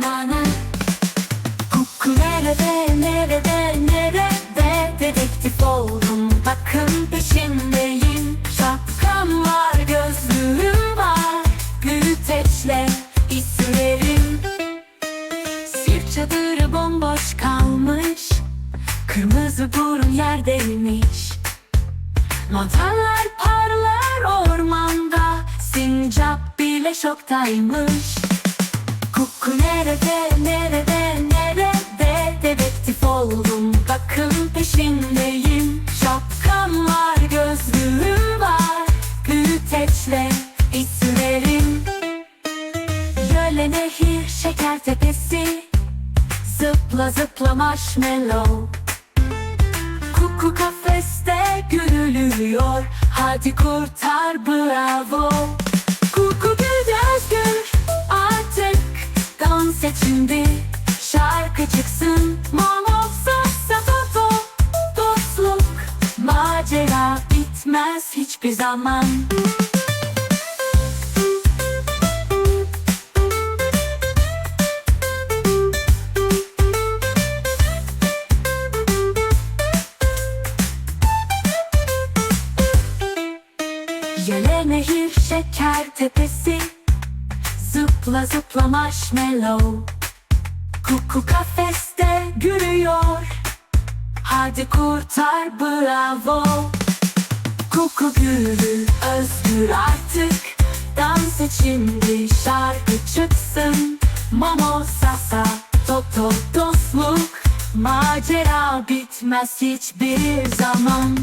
zamanı Kuku nerede nerede nerede Dedektif oldum. Bakın peşimdeyim Şapkam var gözlüğüm var. Büyüteçle iç sürerim çadırı bomboş kalmış. Kırmızı burun yerdeymiş Mantarlar parlar ormanda. Sincap bile şoktaymış. Kuku nerede, nerede, nerede? Dedektif oldum, bakın peşindeyim. Şapkam var, gözlüğüm var. Büyüteçle isimlerim. Göle nehir, şeker tepesi. Zıpla zıpla marshmallow. Kuku kafeste gürülüyor Hadi kurtar bravo şimdi Şarkı çıksın Momo sasa toto Dostluk Macera bitmez hiçbir zaman. Yele nehir şeker tepesi Zıpla zıpla marshmallow. Kuku kafeste gülüyor. Hadi kurtar bravo. Kuku gürül özgür artık. Dans şimdi şarkı çıksın. Momo sasa toto dostluk. Macera bitmez hiçbir zaman